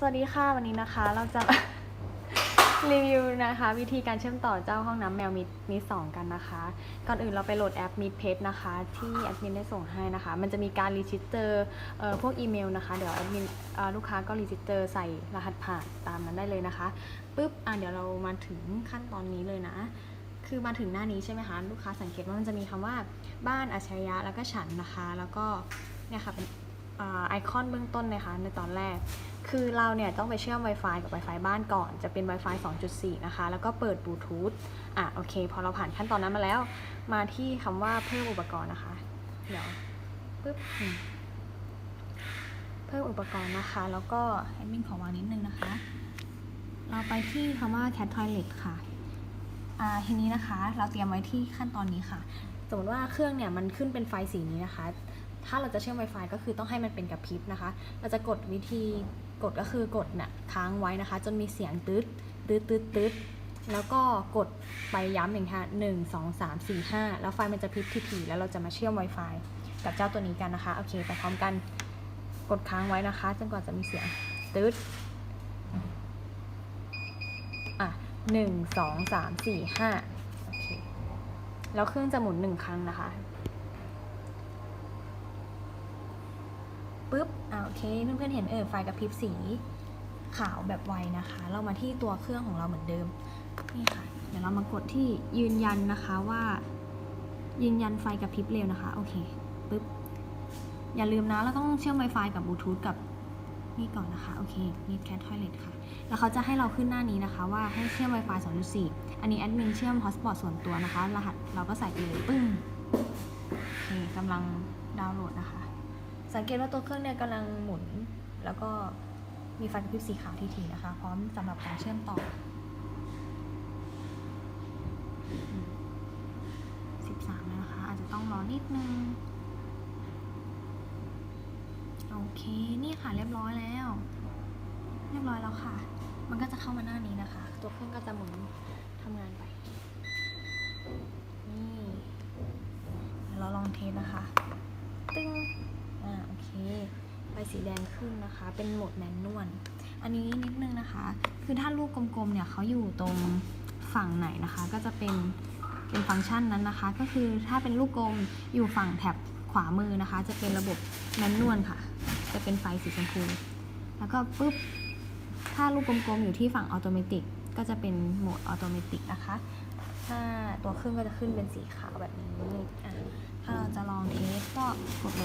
สวัสดีค่ะวันนี้นะคะ เราจะ รีวิวนะคะ วิธีการเชื่อมต่อเจ้าห้องน้ำแมวมิดมิสองกันนะคะ ก่อนอื่นเราไปโหลดแอปมิดเพจนะคะ ที่แอดมินได้ส่งให้นะคะ มันจะมีการรีจิสเตอร์เอ่อพวกอีเมลนะคะ เดี๋ยวแอดมินลูกค้าก็รีจิสเตอร์ใส่รหัสผ่านตามนั้นได้เลยนะคะปุ๊บอะเดี๋ยวเรามาถึงขั้นตอนนี้เลยนะคือมาถึงหน้านี้ใช่ไหมคะ ลูกค้าสังเกตว่ามันจะมีคำว่าบ้านอัจฉริยะแล้วก็ฉันนะคะ แล้วก็เนี่ยค่ะเป็นไอคอนเบื้องต้นนะคะในตอนแรก คือเราเนี่ยต้องไปเชื่อม Wi-Fi กับ Wi-Fi บ้านก่อน จะเป็น Wi-Fi 2.4 นะคะ แล้วก็เปิดบลูทูธอะโอเค พอเราผ่านขั้นตอนนั้นมาแล้ว มาที่คำว่าเพิ่มอุปกรณ์นะคะ เดี๋ยวปึ๊บเพิ่มอุปกรณ์นะคะ แล้วก็แอดมินขอวางนิดนึงนะคะ เราไปที่คำว่า cat toilet ค่ะอ่าทีนี้นะคะ เราเตรียมไว้ที่ขั้นตอนนี้ค่ะ สมมติว่าเครื่องเนี่ยมันขึ้นเป็นไฟสีนี้นะคะ ถ้าเราจะเชื่อม Wi-Fi ก็คือต้องให้มันเป็นกระพริบนะคะ เราจะกดวิธีกดก็คือกดน่ะค้างไว้นะคะ จนมีเสียงตืดตืดตืดตืดแล้วก็กดไปย้ำอย่างค่ะหนึ่งสองสามสี่ห้าแล้วไฟมันจะพริบทีๆแล้วเราจะมาเชื่อม Wi-Fi กับเจ้าตัวนี้กันนะคะ โอเคไปพร้อมกันกดค้างไว้นะคะ จนกว่าจะมีเสียงตืดอะหนึ่งสองสามสี่ห้าโอเค แล้วเครื่องจะหมุนหนึ่งครั้งนะคะ ปุ๊บอ่าโอเค เพื่อนๆเห็นเออไฟกระพริบสีขาวแบบไวนะคะ เรามาที่ตัวเครื่องของเราเหมือนเดิมนี่ค่ะเดี๋ยวเรามากดที่ยืนยันนะคะว่า ยืนยันไฟกระพริบเร็วนะคะโอเคปุ๊บอย่าลืมนะเราต้องเชื่อม Wi-Fi กับบลูทูธกับนี่ก่อนนะคะโอเค Need Cat Toilet ค่ะ แล้วเขาจะให้เราขึ้นหน้านี้นะคะ ว่าให้เชื่อม Wi-Fi 2.4 อันนี้แอดมินเชื่อม Hotspot ส่วนตัวนะคะ รหัสเราก็ใส่ไปเลยปึ้งโอเคกำลังดาวน์โหลดนะคะ สังเกตว่าตัวเครื่องเนี่ยกำลังหมุน แล้วก็มีไฟกระพริบสีขาวทีๆนะคะ พร้อมสำหรับการเชื่อมต่อสิบสามแล้วนะคะ อาจจะต้องรอนิดนึง โอเค นี่ค่ะเรียบร้อยแล้ว เรียบร้อยแล้วค่ะ มันก็จะเข้ามาหน้านี้นะคะ ตัวเครื่องก็จะหมุนทำงานไป นี่เดี๋ยวเราลองเทสนะคะ ตึ้ง อ่าโอเคไฟสีแดงขึ้นนะคะ เป็นโหมดแมนนวลอันนี้นิดนึงนะคะ คือถ้าลูกกลมๆเนี่ยเขาอยู่ตรงฝั่งไหนนะคะ ก็จะเป็นเป็นฟังก์ชันนั้นนะคะ ก็คือถ้าเป็นลูกกลมอยู่ฝั่งแถบขวามือนะคะ จะเป็นระบบแมนนวลค่ะ จะเป็นไฟสีชมพูแล้วก็ปุ๊บถ้าลูกกลมๆอยู่ที่ฝั่งออโตเมติกก็จะเป็นโหมดออโตเมติกนะคะ ถ้าตัวเครื่องก็จะขึ้นเป็นสีขาวแบบนี้อะถ้าเราจะลองเทสก็กดเลย